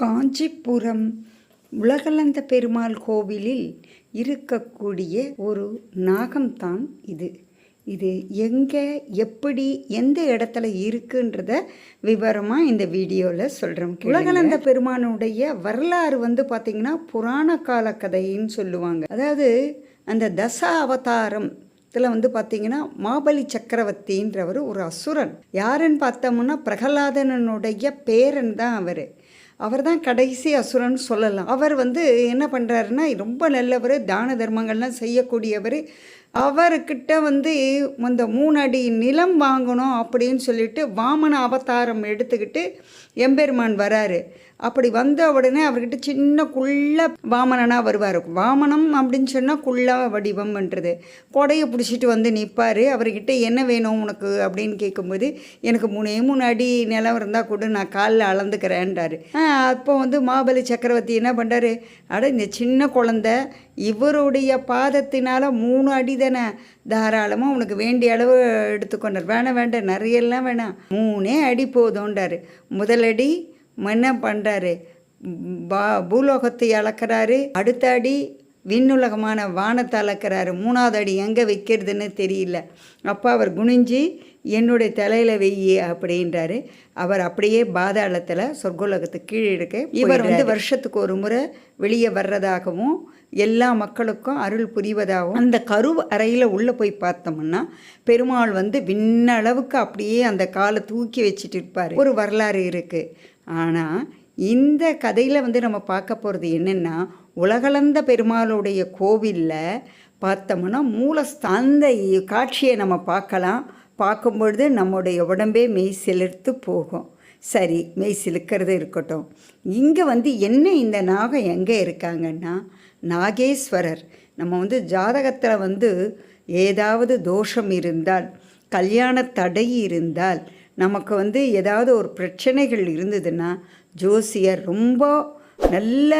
காஞ்சிபுரம் உலகளந்த பெருமாள் கோவிலில் இருக்கக்கூடிய ஒரு நாகம்தான் இது. இது எங்கே எப்படி எந்த இடத்துல இருக்குன்றத விவரமாக இந்த வீடியோவில் சொல்கிறோம் உலகளந்த பெருமானுடைய வரலாறு வந்து பார்த்திங்கன்னா புராண கால கதைன்னு சொல்லுவாங்க. அதாவது அந்த தச அவதாரம் இதில் வந்து பார்த்தீங்கன்னா மாபலி சக்கரவர்த்தின்றவர் ஒரு அசுரன். யாருன்னு பார்த்தோம்னா பிரகலாதனனுடைய பேரன் தான் அவர். அவர் தான் கடைசி அசுரன் சொல்லலாம். அவர் வந்து என்ன பண்ணுறாருன்னா ரொம்ப நல்லவர் தான தர்மங்கள்லாம் செய்யக்கூடியவர். அவர்கிட்ட வந்து அந்த மூணு அடி நிலம் வாங்கணும் அப்படின்னு சொல்லிட்டு வாமன அவதாரம் எடுத்துக்கிட்டு எம்பெருமான் வராரு. அப்படி வந்த உடனே அவர்கிட்ட சின்ன குள்ள வாமனனாக வருவார். வாமனம் அப்படின்னு சொன்னால் குள்ள வடிவம்ன்றது. கொடையை பிடிச்சிட்டு வந்து நிற்பார் அவர்கிட்ட என்ன வேணும் உனக்கு? அப்படின்னு கேட்கும்போது எனக்கு மூணே மூணு அடி நிலம் இருந்தால் கூட நான் காலில் அளந்துக்கிறேன்றாரு அப்போ வந்து மாபலி சக்கரவர்த்தி என்ன பண்ணுறாரு அட இந்த சின்ன குழந்த இவருடைய பாதத்தினால் மூணு அடி தானே? தாராளமாக உனக்கு வேண்டிய அளவு எடுத்துக்கொண்டார் வேணாம் வேண்டாம் நிறையெல்லாம் வேணாம். மூணே அடி போதும்ன்றாரு. முதலடி மன்ன பண்ணுறாரு பா பூலோகத்தை அளக்கிறாரு. அடுத்த அடி விண்ணுலகமான வானத்தை அளக்கிறாரு மூணாவது அடி எங்கே வைக்கிறதுன்னு தெரியல. அப்போ அவர் குனிஞ்சு என்னுடைய தலையில் வெய்யி அப்படின்றாரு. அவர் அப்படியே பாதாளத்தில் சொர்க்கோலகத்துக்கு கீழே இருக்க இவர் வந்து வருஷத்துக்கு ஒரு முறை வெளியே வர்றதாகவும் எல்லா மக்களுக்கும் அருள் புரிவதாகவும் அந்த கரு அறையில் உள்ளே போய் பார்த்தோம்னா பெருமாள் வந்து விண்ணளவுக்கு அப்படியே அந்த காலை தூக்கி வச்சுட்டு இருப்பார். ஒரு வரலாறு இருக்குது ஆனால் இந்த கதையில் வந்து நம்ம பார்க்க போகிறது என்னென்னா உலகளந்த பெருமாளுடைய கோவிலில் பார்த்தோம்னா மூலஸ்தாந்த காட்சியை நம்ம பார்க்கலாம். பார்க்கும்பொழுது நம்முடைய உடம்பே மெய் செலுத்து போகும். சரி மெய் சிலுக்கிறது இருக்கட்டும். இங்கே வந்து என்ன இந்த நாகம் எங்கே இருக்காங்கன்னா நாகேஸ்வரர். நம்ம வந்து ஜாதகத்தில் வந்து ஏதாவது தோஷம் இருந்தால் கல்யாண தடை இருந்தால் நமக்கு வந்து ஏதாவது ஒரு பிரச்சனைகள் இருந்ததுன்னா ஜோசியர் ரொம்ப நல்ல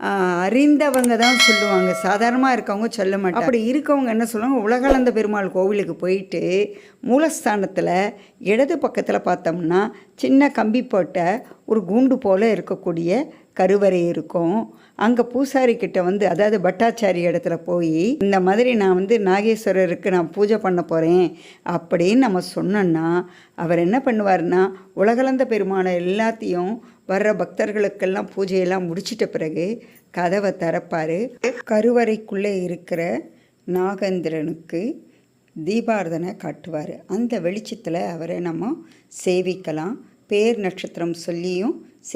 அறிந்தவங்க தான் சொல்லுவாங்க. சாதாரணமாக இருக்கவங்க சொல்ல மாட்டாங்க. அப்படி இருக்கவங்க என்ன சொல்லுவாங்க? உலகளந்த பெருமாள் கோவிலுக்கு போயிட்டு மூலஸ்தானத்தில் இடது பக்கத்தில் பார்த்தோம்னா சின்ன கம்பி போட்ட ஒரு கூண்டு போல் இருக்கக்கூடிய கருவறை இருக்கும். அங்கே பூசாரி கிட்ட வந்து அதாவது பட்டாச்சாரி இடத்துல போய் இந்த மாதிரி நான் வந்து நாகேஸ்வரருக்கு நான் பூஜை பண்ண போகிறேன் அப்படின்னு நம்ம சொன்னோன்னா அவர் என்ன பண்ணுவார்னா உலகளந்த பெருமான எல்லாத்தையும் வர்ற பக்தர்களுக்கெல்லாம் பூஜையெல்லாம் முடிச்சிட்ட பிறகு கதவை திறப்பார். கருவறைக்குள்ளே இருக்கிற நாகேந்திரனுக்கு தீபாரதனை காட்டுவார். அந்த வெளிச்சத்தில் அவரை நம்ம சேவிக்கலாம். பேர் நட்சத்திரம் சொல்லியும்